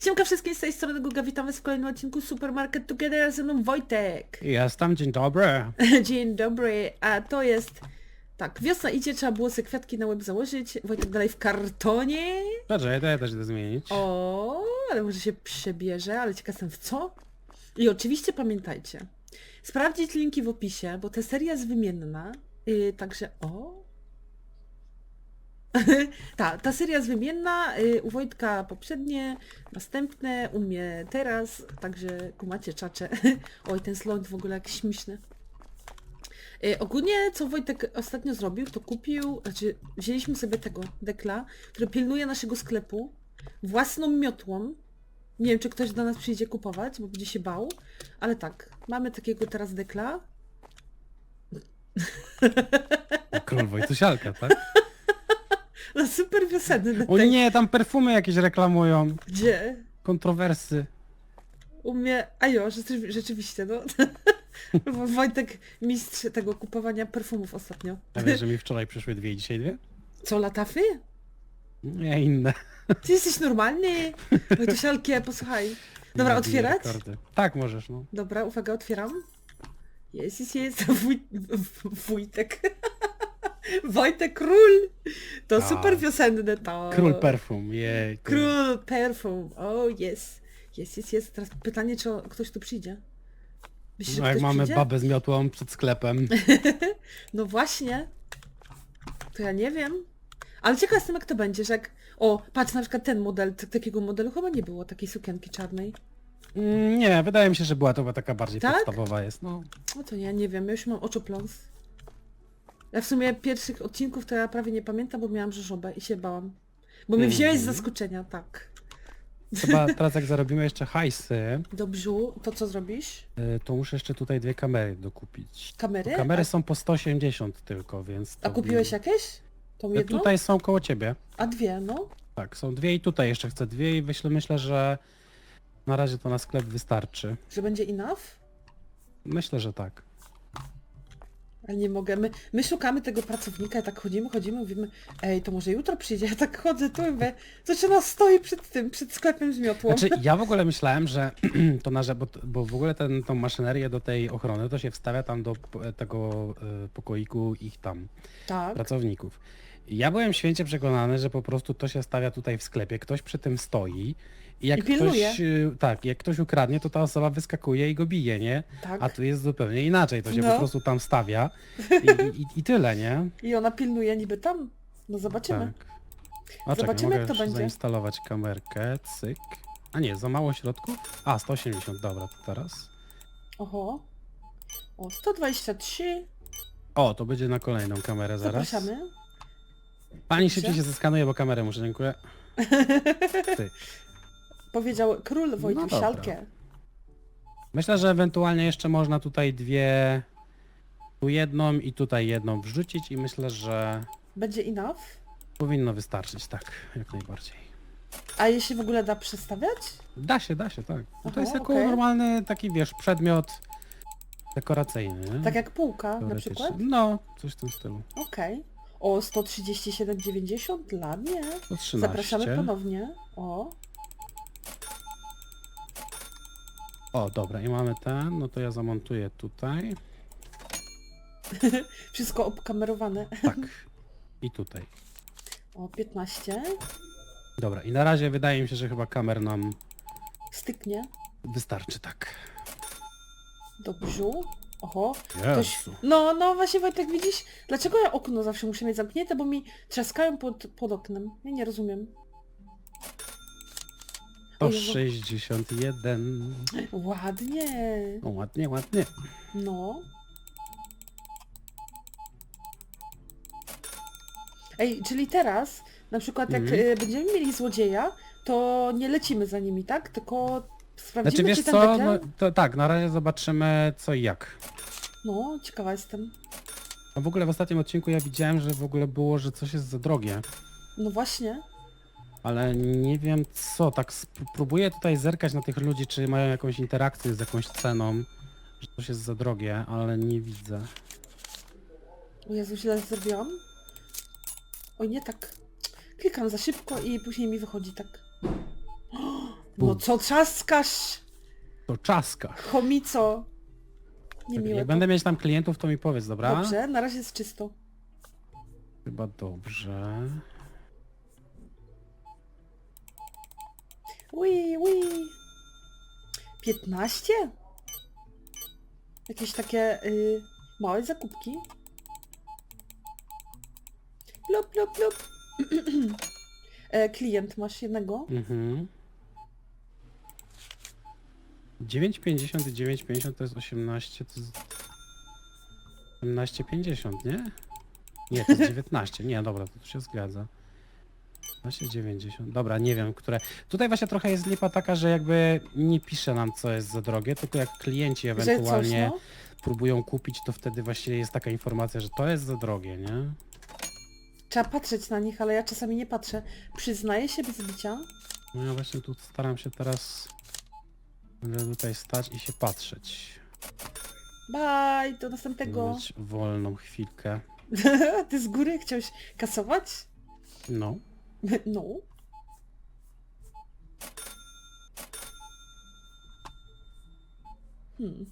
Siemka wszystkim z tej strony Guga, witam was w kolejnym odcinku Supermarket Together, ze mną Wojtek. Jestem, dzień dobry. Dzień dobry, a to jest... Tak, wiosna idzie, trzeba było sobie kwiatki na łeb założyć. Wojtek dalej w kartonie. Dobrze, to ja też idę zmienić. O, ale może się przebierze, ale ciekaw jestem w co. I oczywiście pamiętajcie, sprawdzić linki w opisie, bo ta seria jest wymienna. Yy, także o. ta, ta seria jest wymienna. Yy, u Wojtka poprzednie, następne, u mnie teraz, także kumacie czacze. Oj, ten slot w ogóle jak śmieszny. Yy, ogólnie, co Wojtek ostatnio zrobił, to kupił, znaczy wzięliśmy sobie tego dekla, który pilnuje naszego sklepu własną miotłą. Nie wiem, czy ktoś do nas przyjdzie kupować, bo będzie się bał, ale tak, mamy takiego teraz dekla. Król Wojtusialka, tak? No super wiosenny. O nie, tam perfumy jakieś reklamują. Gdzie? Kontrowersy. U mnie, a jo, rzeczy- rzeczywiście, no. Wojtek mistrz tego kupowania perfumów ostatnio. Ja wiesz, że mi wczoraj przyszły dwie i dzisiaj dwie? Co, latafy? Nie, inne. Ty jesteś normalny? Wojtusialkie, posłuchaj. Dobra, Inne otwierać? rekordy. Tak, możesz, no. Dobra, uwaga, otwieram. Jest, jest, jest. Wuj... w- Wójtek. Wojtek Król. To Tak. super wiosenne to. Król perfum, jej. Król perfum. O, jest. Jest, jest, jest. Teraz pytanie, czy ktoś tu przyjdzie. Myślisz, że No jak ktoś mamy przyjdzie? babę z miotłą przed sklepem. No właśnie. To ja nie wiem. Ale ciekaw jestem, jak to będzie, że jak... O, patrz, na przykład ten model, t- takiego modelu chyba nie było, takiej sukienki czarnej. Mm, Nie, wydaje mi się, że była to chyba taka bardziej Tak? podstawowa jest, no. No to ja nie wiem, ja już mam oczopląs. Ja w sumie pierwszych odcinków to ja prawie nie pamiętam, bo miałam żożobę i się bałam. Bo mnie wziąłeś z Mhm. zaskoczenia, tak. Chyba teraz jak zarobimy jeszcze hajsy, Dobrze, to co zrobisz? y, to muszę jeszcze tutaj dwie kamery dokupić. Kamery? Kamery A, są po 180 tylko, więc... a to kupiłeś jakieś? Tą Te jedną? Tutaj są koło ciebie. A dwie, no. Tak, są dwie i tutaj jeszcze chcę dwie i myślę, myślę, że na razie to na sklep wystarczy. Że będzie enough? Myślę, że tak. Ale nie mogę. My, my szukamy tego pracownika, tak chodzimy, chodzimy, mówimy, ej, to może jutro przyjdzie. Ja tak chodzę tu i mówię, zaczyna stoi przed tym, przed sklepem z miotłą. Znaczy, ja w ogóle myślałem, że to na, bo, bo w ogóle ten, tą maszynerię do tej ochrony to się wstawia tam do p- tego e, pokoiku ich tam tak. pracowników. Ja byłem święcie przekonany, że po prostu to się stawia tutaj w sklepie, ktoś przy tym stoi i jak I pilnuje. ktoś, e, tak, jak ktoś ukradnie, to ta osoba wyskakuje i go bije, nie? Tak. A tu jest zupełnie inaczej, to się No. po prostu tam stawia i, i, i tyle, nie? I ona pilnuje niby tam. No zobaczymy. Tak. A czekaj, Zobaczymy, mogę jak to jeszcze będzie. zainstalować kamerkę, cyk. A nie, za mało środków? A, 180, dobra, to teraz. Oho. O, 123. O, to będzie na kolejną kamerę zaraz. Zapraszamy. Pani szybciej się zeskanuje, bo kamerę muszę, dziękuję. Ty. Powiedział król No dobra. Sialkę. Myślę, że ewentualnie jeszcze można tutaj dwie, tu jedną i tutaj jedną wrzucić i myślę, że Będzie enough? powinno wystarczyć, tak, jak najbardziej. A jeśli w ogóle da przestawiać? Da się, da się, tak. No Aha, to jest jako okej. normalny taki, wiesz, przedmiot dekoracyjny. nie? Tak jak półka na Teoretycznie. przykład? No, coś w tym stylu. Okej. O, 137,90 dla mnie. To 13. Zapraszamy ponownie. O, O, dobra, i mamy ten, no to ja zamontuję tutaj. wszystko obkamerowane. Tak. I tutaj. O, 15. Dobra, i na razie wydaje mi się, że chyba kamer nam Styknie. wystarczy, tak. Dobrze. Oho. Ktoś... Jezu. No, no właśnie Wojtek, widzisz? Dlaczego ja okno zawsze muszę mieć zamknięte, bo mi trzaskają pod, pod oknem. Ja nie rozumiem. O Jezu. 61. Ładnie. O, ładnie, ładnie. No. Ej, czyli teraz, na przykład jak Mhm. e, będziemy mieli złodzieja, to nie lecimy za nimi, tak? Tylko sprawdzimy, Znaczy wiesz czy ten co, no, to tak, na razie zobaczymy co i jak. No, ciekawa jestem. A w ogóle w ostatnim odcinku ja widziałem, że w ogóle było, że coś jest za drogie. No właśnie. Ale nie wiem co, tak sp- próbuję tutaj zerkać na tych ludzi, czy mają jakąś interakcję z jakąś ceną, że coś jest za drogie, ale nie widzę. Jezu, źle zrobiłam. Oj, nie tak. Klikam za szybko i później mi wychodzi tak. No Bum. co trzaskasz, To czaska. chomico? Niemiłe Jak to. będę mieć tam klientów, to mi powiedz, dobra? Dobrze, na razie jest czysto. Chyba dobrze. Ui, ui. 15? Jakieś takie y, małe zakupki. Plup, plup, plup. e, klient masz jednego? Mhm. 9,50 i 9,50 to jest 18, to jest 18,50, nie? Nie, to jest 19. Nie, dobra, to się zgadza. 18,90. Dobra, nie wiem, które... Tutaj właśnie trochę jest lipa taka, że jakby nie pisze nam, co jest za drogie, tylko jak klienci Że coś, ewentualnie no? próbują kupić, to wtedy właśnie jest taka informacja, że to jest za drogie, nie? Trzeba patrzeć na nich, ale ja czasami nie patrzę. Przyznaję się bez bicia. No ja właśnie tu staram się teraz będę tutaj stać i się patrzeć. Bye, do następnego. Mieć wolną chwilkę. Ty z góry chciałeś kasować? No. No. Hmm.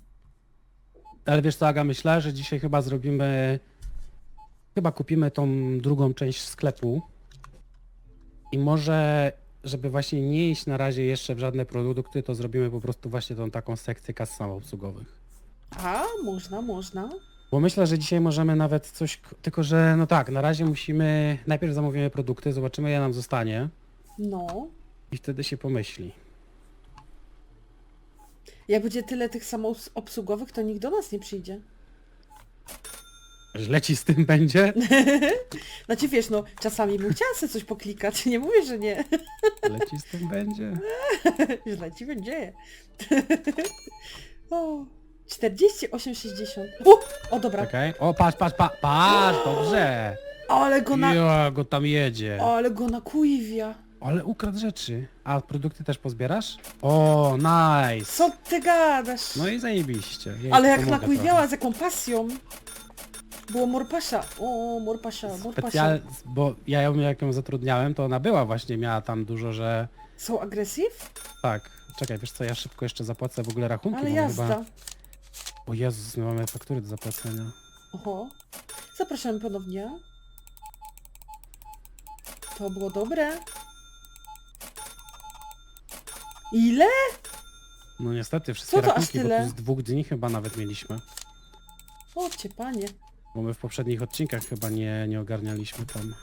Ale wiesz co, Aga, myślę, że dzisiaj chyba zrobimy... Chyba kupimy tą drugą część sklepu. I może, żeby właśnie nie iść na razie jeszcze w żadne produkty, to zrobimy po prostu właśnie tą taką sekcję kas samoobsługowych. A, można, można. Bo myślę, że dzisiaj możemy nawet coś... Tylko, że no tak, na razie musimy... Najpierw zamówimy produkty, zobaczymy, ile nam zostanie. No. I wtedy się pomyśli. Jak będzie tyle tych samoobsługowych, to nikt do nas nie przyjdzie. Źle ci z tym będzie? Znaczy wiesz, no czasami bym chciała sobie coś poklikać, nie mówię, że nie. Źle ci z tym będzie? Źle ci będzie. o, 48,60. U, o dobra, Czekaj. O, patrz, patrz, patrz, patrz, dobrze. ale go na... Ja go tam jedzie. Ale go nakuiwia. Ale ukradł rzeczy. A produkty też pozbierasz? O, nice. Co ty gadasz? No i zajebiście. Ja jej Ale jak pomogę nakujwiała z jaką pasją. Było morpasza. O, morpasza, trochę. morpasza. Specjal... Bo ja ją jak ją zatrudniałem, to ona była właśnie, miała tam dużo, że... Są agresyw? Tak. Czekaj, wiesz co, ja szybko jeszcze zapłacę w ogóle rachunki, Ale bo jazda. chyba... O Jezus, my mamy faktury do zapłacenia. Oho. Zapraszamy ponownie. To było dobre. Ile? No niestety, wszystkie Co to aż rachunki, bo tyle? tu z dwóch dni chyba nawet mieliśmy. O cię panie. Bo my w poprzednich odcinkach chyba nie, nie ogarnialiśmy tam.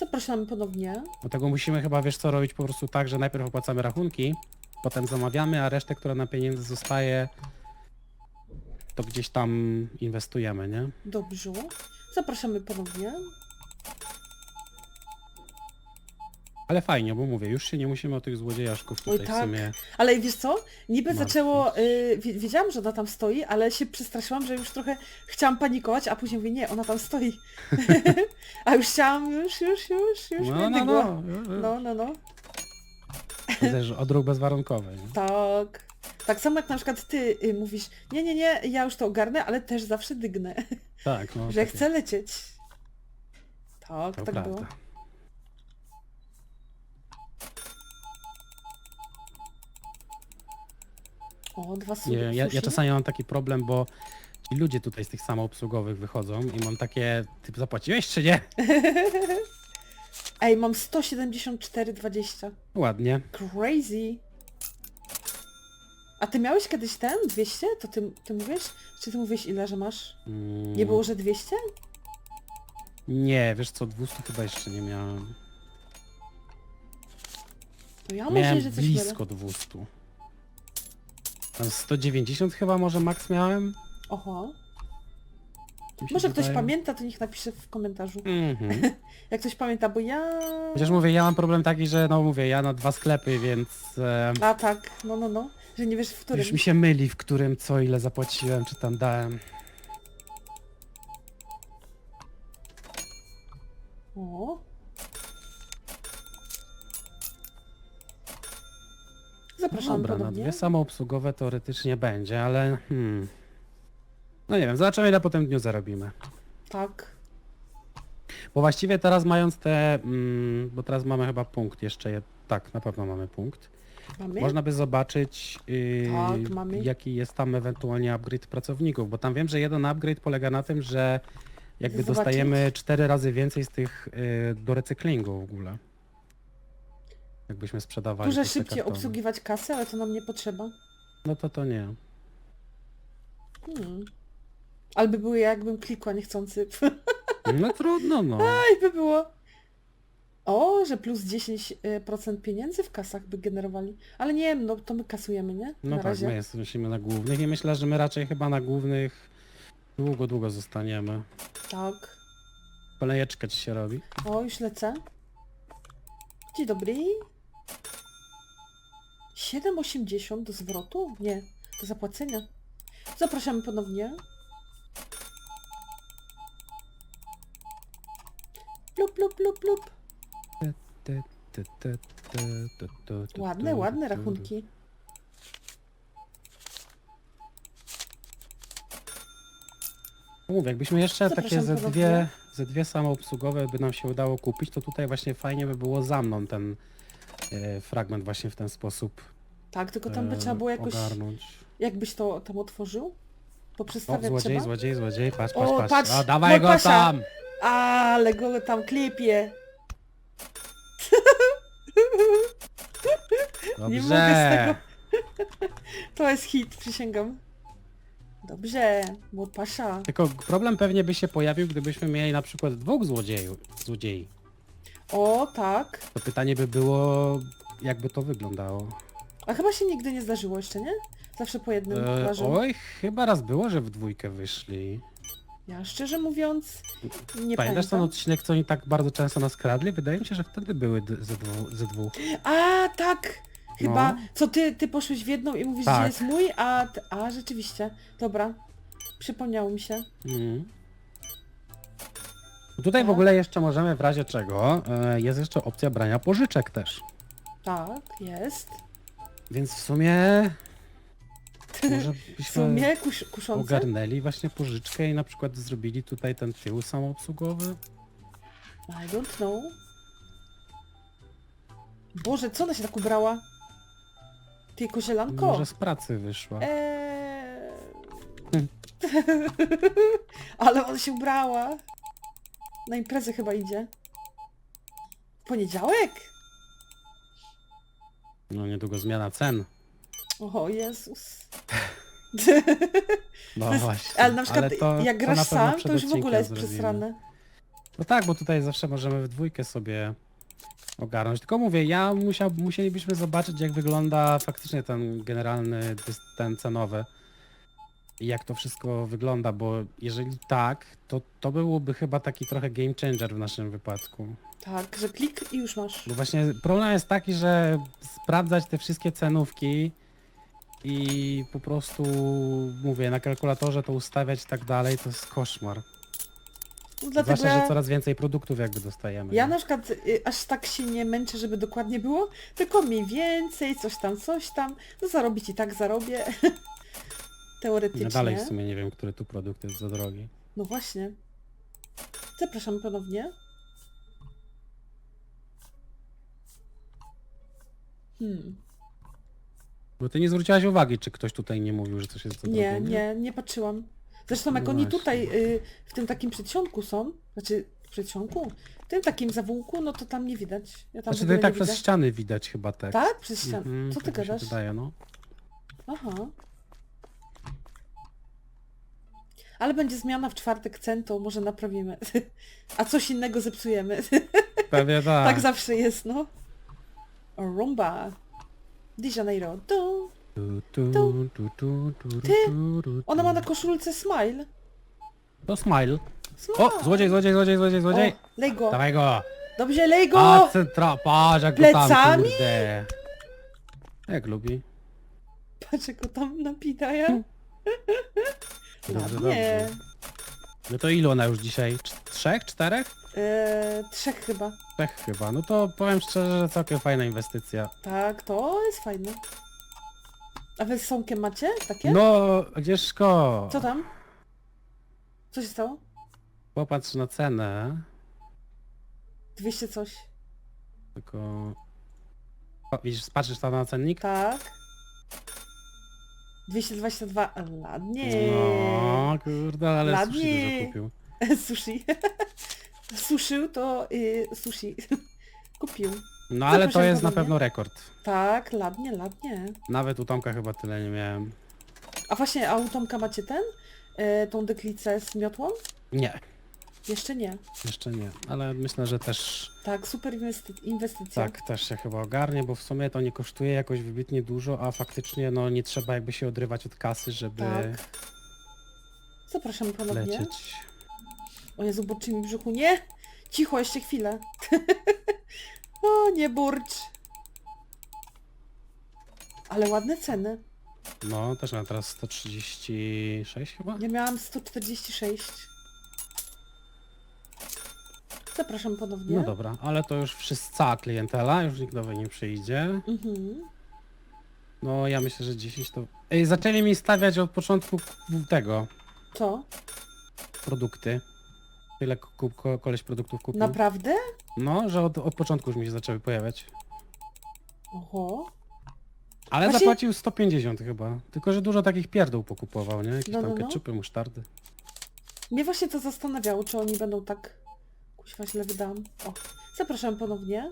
Zapraszamy ponownie. Dlatego musimy chyba, wiesz co, robić po prostu tak, że najpierw opłacamy rachunki, potem zamawiamy, a resztę, która na pieniędzy zostaje, to gdzieś tam inwestujemy, nie? Dobrze. Zapraszamy ponownie. Ale fajnie, bo mówię, już się nie musimy o tych złodziejaszków Oj, tutaj w tak. sumie... Ale wiesz co? Niby Martwić. zaczęło... Y, wi- wiedziałam, że ona tam stoi, ale się przestraszyłam, że już trochę chciałam panikować, a później mówię, nie, ona tam stoi. a już chciałam, już, już, już, już No, mnie no, no, No, no, no. Widzę, że odruch bezwarunkowy. Nie? Tak. Tak samo jak na przykład ty y, mówisz, nie, nie, nie, ja już to ogarnę, ale też zawsze dygnę, Tak, no. że takie- chcę lecieć. Tak, tak było. O, dwa. Nie, ja, ja czasami mam taki problem, bo ci ludzie tutaj z tych samoobsługowych wychodzą i mam takie, ty zapłaciłeś czy nie? Ej, mam 174,20. Ładnie. Crazy. A ty miałeś kiedyś ten? 200? To ty, ty mówisz? Czy ty mówisz ile, że masz? Mm, Nie było, że 200? Nie, wiesz co, 200 chyba jeszcze nie miałem. To ja miałem myślę, że coś mylę. blisko 200. Tam 190 chyba może max miałem? Oho. Się Może ktoś wydaje. pamięta, to niech napisze w komentarzu. Mhm. Jak ktoś pamięta, bo ja... Chociaż mówię, ja mam problem taki, że no mówię, ja na dwa sklepy, więc e, A tak, no no no. Że nie wiesz w którym. już mi się myli, w którym co ile zapłaciłem, czy tam dałem. O. Zapraszam Dobra, na dwie samoobsługowe teoretycznie będzie, ale hmm. No nie wiem, zobaczymy ile po tym dniu zarobimy. Tak. Bo właściwie teraz mając te, mm, bo teraz mamy chyba punkt jeszcze, je- tak, na pewno mamy punkt. Mamy? Można by zobaczyć, yy, Tak, mamy. jaki jest tam ewentualnie upgrade pracowników, bo tam wiem, że jeden upgrade polega na tym, że jakby Zobaczyć? dostajemy cztery razy więcej z tych yy, do recyklingu w ogóle. Jakbyśmy sprzedawali Dużo szybciej kartony. obsługiwać kasę, ale to nam nie potrzeba. No to to nie. Hmm. Albo były jakbym klikła niechcący. No trudno, no. Aj, by było. O, że plus 10% pieniędzy w kasach by generowali. Ale nie wiem, no to my kasujemy, nie? No Na tak, razie. my jesteśmy na głównych i myślę, że my raczej chyba na głównych długo, długo zostaniemy. Tak. Kolejeczka ci się robi. O, już lecę. Dzień dobry. 7,80 do zwrotu? Nie, do zapłacenia. Zapraszamy ponownie. Plup, plup, plup, plup. Ładne, ładne rachunki. No Mówię, jakbyśmy jeszcze Zapraszam takie ze dwie, ze dwie samoobsługowe by nam się udało kupić, to tutaj właśnie fajnie by było za mną ten e, fragment właśnie w ten sposób Tak, tylko tam by e, trzeba było jakoś... ogarnąć. Jakbyś to tam otworzył? O, Poprzestawiać złodziej, trzeba? złodziej, złodziej, patrz, O, patrz, patrz. patrz, A, dawaj go Morpasza. tam! Ale go tam klepie. Nie mogę z Dobrze. To jest hit, przysięgam. Dobrze, Morpasza. Tylko problem pewnie by się pojawił, gdybyśmy mieli na przykład dwóch złodziejów, złodziei. O, tak. To pytanie by było, jakby to wyglądało. A chyba się nigdy nie zdarzyło jeszcze, nie? Zawsze po jednym E, oj, chyba raz było, że w dwójkę wyszli. Ja szczerze mówiąc, nie Pamiętasz ten pamiętam. odcinek, co oni tak bardzo często nas kradli? Wydaje mi się, że wtedy były d- ze, dwu, ze dwóch. A, tak! Chyba, No. co ty, ty poszłeś w jedną i mówisz, Tak. że jest mój, a... t- A, rzeczywiście. Dobra. Przypomniało mi się. Mhm. Tutaj w Tak. ogóle jeszcze możemy w razie czego, e, jest jeszcze opcja brania pożyczek też. Tak, jest. Więc w sumie może W byśmy sumie kus, kuszące. ogarnęli właśnie pożyczkę i na przykład zrobili tutaj ten tył samoobsługowy. I don't know. Boże, co ona się tak ubrała? Ty kozielanko? Może z pracy wyszła. Eee... Hmm. Ale ona się ubrała. Na imprezę chyba idzie. W poniedziałek? No niedługo zmiana cen. O Jezus. No jest- właśnie. Ale na przykład to- jak grasz sam, to już w ogóle jest zrobimy. przesrane. No tak, bo tutaj zawsze możemy w dwójkę sobie ogarnąć. Tylko mówię, ja musiał, musielibyśmy zobaczyć jak wygląda faktycznie ten generalny dys- ten cenowy. I jak to wszystko wygląda, bo jeżeli tak, to to byłoby chyba taki trochę game changer w naszym wypadku. Tak, że klik i już masz. Bo właśnie problem jest taki, że sprawdzać te wszystkie cenówki i po prostu mówię, na kalkulatorze to ustawiać i tak dalej, to jest koszmar. No, dlatego Zwłaszcza, że ja, coraz więcej produktów jakby dostajemy. ja nie? na przykład y, aż tak się nie męczę, żeby dokładnie było, tylko mniej więcej, coś tam, coś tam. No zarobić i tak zarobię. Teoretycznie. Ja dalej w sumie nie wiem, który tu produkt jest za drogi. No właśnie. Zapraszam ponownie. Hmm. Bo ty nie zwróciłaś uwagi, czy ktoś tutaj nie mówił, że coś jest za Nie, drogo, nie, nie patrzyłam. Zresztą jak No oni właśnie. tutaj y, w tym takim przedsionku są, znaczy przedsionku, w tym takim zawółku, no to tam nie widać. Ja tam Znaczy w ogóle tutaj tak przez widzę. ściany widać chyba tekst. Tak? Przez ścianę. Mhm, Co ty tak mi się gadasz? Wydaje, no. Aha. Ale będzie zmiana w czwartek cen, to może naprawimy. A coś innego zepsujemy. Pewnie tak. tak zawsze jest, no. Rumba. Di Janeiro. Tu. Tu, tu, Tu. tu, tu, tu, Ty, tu, tu, Ona ma na koszulce smile. To smile. smile. O, złodziej, złodziej, złodziej, złodziej, złodziej. Lej go. Dawaj go. Dobrze, lej go! A, centra, patrz jak go tam, Plecami? kurde. Jak lubi. Patrz jak go tam napidaja. Dobrze, Ładnie. dobrze. No to ilu ona już dzisiaj? Cz- Trzech, czterech? Eee, trzech chyba. Trzech chyba. No to powiem szczerze, że całkiem fajna inwestycja. Tak, to jest fajne. A wy z Sąkiem macie takie? No, Agnieszko, Co tam? Co się stało? popatrz na cenę. 200 coś. Tylko O, widzisz, patrzysz tam na cennik? Tak. 222, ładnie. No, kurde, ale Ładnie. sushi dużo kupił. Sushi. Suszył to y, sushi. Kupił. No ale to jest na pewno rekord. Tak, ładnie, ładnie. Nawet u Tomka chyba tyle nie miałem. A właśnie, a u Tomka macie ten? E, tą deklicę z miotłą? Nie, Jeszcze nie. jeszcze nie. Ale myślę, że też Tak, super inwesty- inwestycja. tak, też się chyba ogarnie, bo w sumie to nie kosztuje jakoś wybitnie dużo, a faktycznie no nie trzeba jakby się odrywać od kasy, żeby Tak. Zapraszam ponownie. lecieć. O Jezu, burczy mi brzuchu. Nie! Cicho, jeszcze chwilę. o, nie burcz. Ale ładne ceny. No, też mam teraz 136 chyba? Ja miałam 146. Zapraszam ponownie. No dobra, ale to już wszyscy, cała klientela, już nikt nowy nie przyjdzie. Mhm. No ja myślę, że 10 to... Ej, zaczęli mi stawiać od początku tego, Co? produkty. Tyle ku- ko koleś produktów kupił. Naprawdę? No, że od, od początku już mi się zaczęły pojawiać. Oho. Ale Właśnie- zapłacił 150 chyba. Tylko, że dużo takich pierdół pokupował, nie? Jakieś No, tam no, no. ketchupy, musztardy. Mnie właśnie to zastanawiało, czy oni będą tak... Kuźwa, źle wydałam. O, zapraszam ponownie.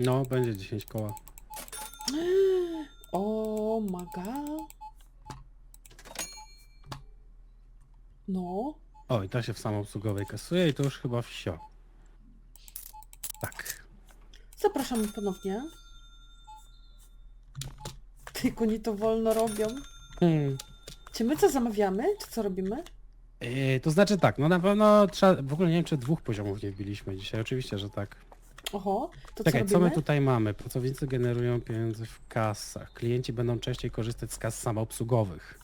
No, będzie 10 koła. O, maga. No. O, i to się w samoobsługowej kasuje i to już chyba wsio. Tak. Zapraszam ponownie. Tylko nie to wolno robią. Hmm. Czy my co zamawiamy? Czy co robimy? Yy, to znaczy tak, no na pewno trzeba... W ogóle nie wiem, czy dwóch poziomów nie wbiliśmy dzisiaj. Oczywiście, że tak. Oho, to Czekaj, co co robimy? my tutaj mamy? Pracownicy generują pieniądze w kasach. Klienci będą częściej korzystać z kas samoobsługowych.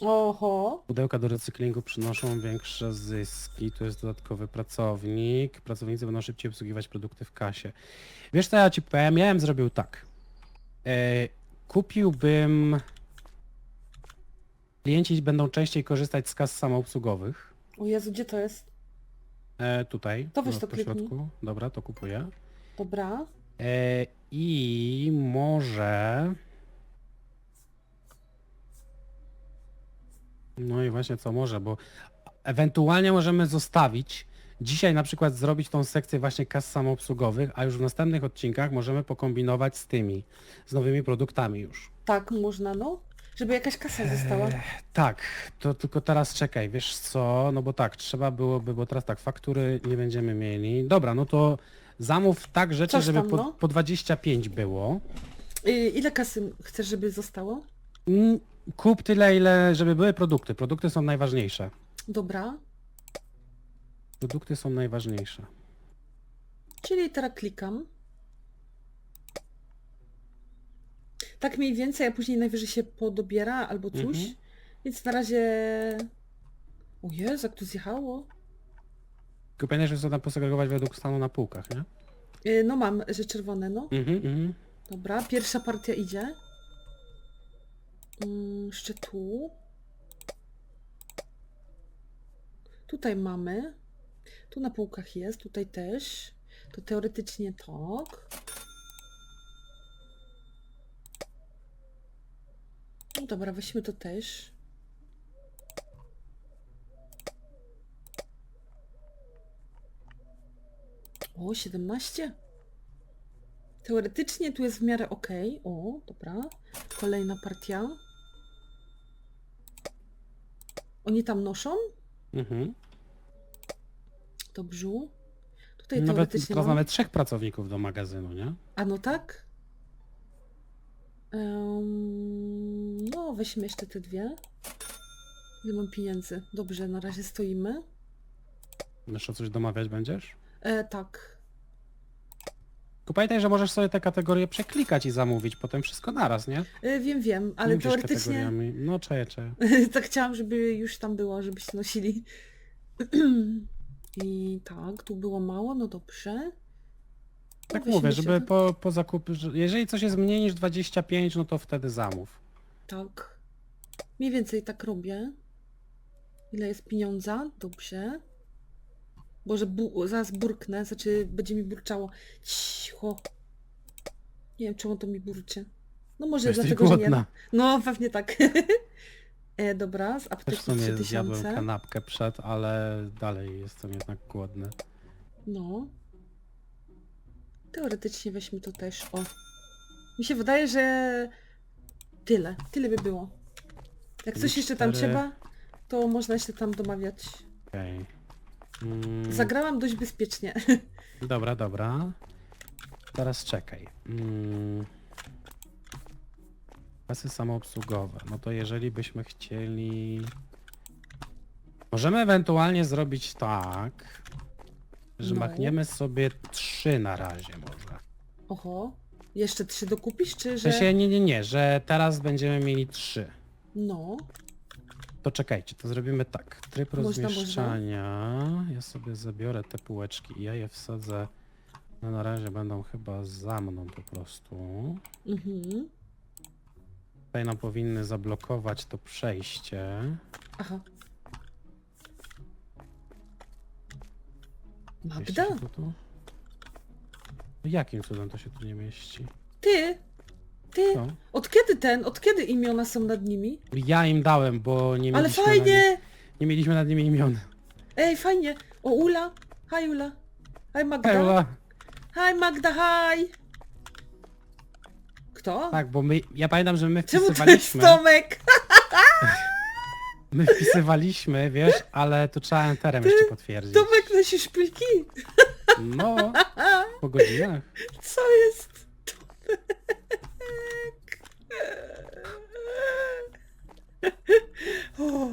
Oho, Pudełka do recyklingu przynoszą większe zyski. Tu jest dodatkowy pracownik. Pracownicy będą szybciej obsługiwać produkty w kasie. Wiesz co ja ci powiem? Ja bym zrobił tak. E, kupiłbym... Klienci będą częściej korzystać z kas samoobsługowych. o Jezu, gdzie to jest? E, tutaj. To weź no, to po kliknij. środku. Dobra, to kupuję. Dobra. E, I może... No i właśnie co może, bo ewentualnie możemy zostawić, dzisiaj na przykład zrobić tą sekcję właśnie kas samoobsługowych, a już w następnych odcinkach możemy pokombinować z tymi, z nowymi produktami już. Tak, można, no. Żeby jakaś kasa została. Tak, to tylko teraz czekaj, wiesz co, no bo tak, trzeba byłoby, bo teraz tak, faktury nie będziemy mieli. Dobra, no to zamów tak rzeczy, żeby po, no. po 25 było. Ile kasy chcesz, żeby zostało? Mm, Kup tyle, ile, żeby były produkty. Produkty są najważniejsze. Dobra. Produkty są najważniejsze. Czyli teraz klikam. Tak mniej więcej, a później najwyżej się podobiera albo coś. Mhm. Więc na razie... O Jezu, jak tu zjechało. Tylko pamiętaj, że trzeba posegregować według stanu na półkach, nie? Y, no mam, że czerwone, no. Mhm, mhm. Dobra, pierwsza partia idzie. Mm, jeszcze tu. Tutaj mamy. Tu na półkach jest, tutaj też. To teoretycznie tak. No dobra, weźmy to też. O, 17. Teoretycznie tu jest w miarę ok. O, dobra. Kolejna partia. Oni tam noszą? mhm. Dobrze. Tutaj Nawet, teoretycznie teraz mam... nawet trzech pracowników do magazynu, nie? A no tak? Em, no, weźmy jeszcze te dwie. Ile mam pieniędzy? Dobrze, na razie stoimy. Jeszcze coś domawiać będziesz? E, tak. Tylko pamiętaj, że możesz sobie te kategorie przeklikać i zamówić potem wszystko naraz, nie? E, wiem, wiem, ale musisz teoretycznie... kategoriami. No czeje. tak chciałam, żeby już tam było, żebyście nosili. I tak, tu było mało, no dobrze. Tak mówię, żeby po, po zakupie, że jeżeli coś jest mniej niż 25, no to wtedy zamów. Tak. Mniej więcej tak robię. Ile jest pieniądza? Dobrze. Boże, bu zaraz burknę, znaczy będzie mi burczało. Cicho. Nie wiem, czemu to mi burczy. No może Jesteś dlatego, że nie głodna. No, pewnie tak. e, dobra, z Też w apteki sumie zjadłem 3000. kanapkę przed, ale dalej jestem jednak głodny. No. Teoretycznie weźmy to też. O. Mi się wydaje, że tyle. Tyle by było. Jak coś jeszcze tam Cztery. trzeba, to można się tam domawiać. Okej. Mm, Zagrałam dość bezpiecznie. Dobra, dobra. Teraz czekaj. Mm. Pasy samoobsługowe. No to jeżeli byśmy chcieli... Możemy ewentualnie zrobić tak, że No. machniemy sobie trzy na razie może. Oho. Jeszcze trzy dokupisz, czy W że... sensie, nie, nie, nie, że teraz będziemy mieli trzy. No. To czekajcie, to zrobimy tak. Tryb Można, rozmieszczania. Ja sobie zabiorę te półeczki i ja je wsadzę. No na razie będą chyba za mną po prostu. Mhm. Tutaj nam powinny zablokować to przejście. Aha. Mieści Magda? się to tu? Jakim cudem to się tu nie mieści? Ty! Ty! No. Od kiedy ten? Od kiedy imiona są nad nimi? Ja im dałem, bo nie Ale mieliśmy, fajnie! nie mieliśmy nad nimi imion. Ej, fajnie! O, Ula! Hi, Ula! Hi, Magda! Ula. Hi, Magda, hi! Kto? Tak, bo my, ja pamiętam, że my Czemu to jest wpisywaliśmy, Tomek? my wpisywaliśmy, wiesz, ale tu trzeba enterem jeszcze potwierdzić. Tomek nosi szpilki? No, po godzinach. Co jest? O.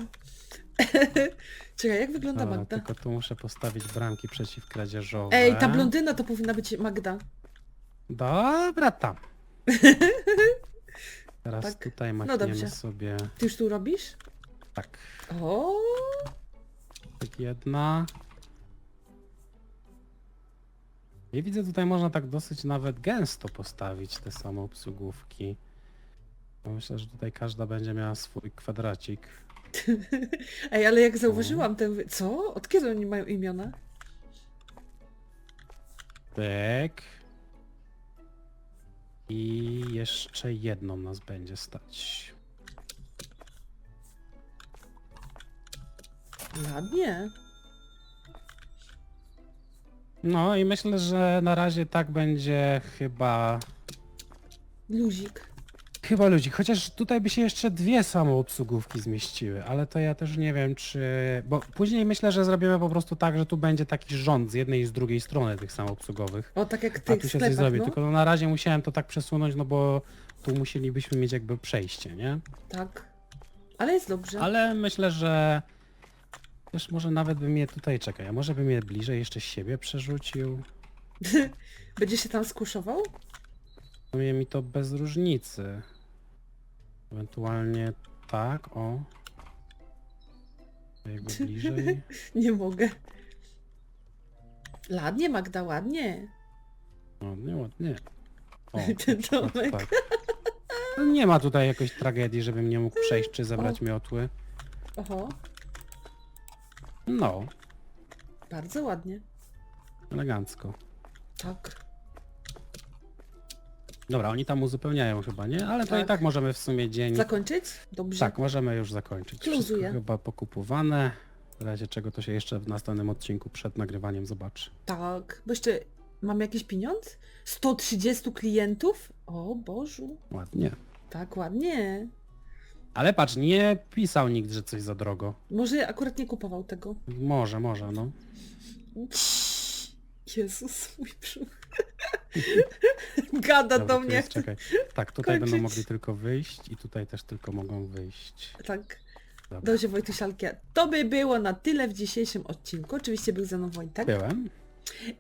Czekaj, jak wygląda Dobra, Magda? tylko tu muszę postawić bramki przeciwkradzieżowe. Ej, ta blondyna to powinna być Magda. Dobra, tam. Teraz Tak? tutaj No machniemy dobrze. sobie Ty już tu robisz? tak. O, Tak jedna. I widzę tutaj można tak dosyć nawet gęsto postawić te samoobsługówki. Bo Myślę, że tutaj każda będzie miała swój kwadracik. Ej, ale jak zauważyłam ten... wy- Co? Od kiedy oni mają imiona? Tak. I jeszcze jedną nas będzie stać. Ładnie. No i myślę, że na razie tak będzie chyba Luzik. Chyba ludzi, chociaż tutaj by się jeszcze dwie samoobsługówki zmieściły, ale to ja też nie wiem czy... Bo później myślę, że zrobimy po prostu tak, że tu będzie taki rząd z jednej i z drugiej strony tych samoobsługowych. O, tak jak A ty tu w się coś zrobi, no? tylko no na razie musiałem to tak przesunąć, no bo tu musielibyśmy mieć jakby przejście, nie? Tak. Ale jest dobrze. Ale myślę, że... Też może nawet bym je tutaj, czekaj, a może bym je bliżej jeszcze siebie przerzucił? Będzie się tam skuszował? W sumie mi to bez różnicy. Ewentualnie tak, o. Jego bliżej. Nie mogę. Ładnie, Magda, ładnie. Ładnie, ładnie. O, Ten na przykład domek. tak. No Nie ma tutaj jakiejś tragedii, żebym nie mógł przejść czy zebrać miotły. Oho, No, bardzo ładnie. elegancko. Tak. Dobra, oni tam uzupełniają chyba, nie? Ale to i Tak. tak możemy w sumie dzień... Zakończyć? Dobrze. Tak, możemy już zakończyć. Wszystko chyba pokupowane. W razie czego to się jeszcze w następnym odcinku przed nagrywaniem zobaczy. Tak. Bo jeszcze mam jakiś pieniądz? 130 klientów? O Bożu. Ładnie. Tak, ładnie. Ale patrz, nie pisał nikt, że coś za drogo. Może akurat nie kupował tego. Może, może, no. Jezus, mój brzuch. Gada Dobra, do tu mnie. jest, czekaj. Tak, tutaj będą kończyć. mogli tylko wyjść i tutaj też tylko mogą wyjść. Tak. Dobra. Dobrze, Wojtusialkie. To by było na tyle w dzisiejszym odcinku. Oczywiście był ze mną Wojtek. Byłem.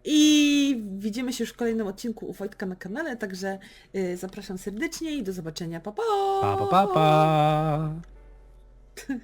I widzimy się już w kolejnym odcinku u Wojtka na kanale, także y, zapraszam serdecznie i do zobaczenia. Pa, pa! Pa, pa, pa, pa.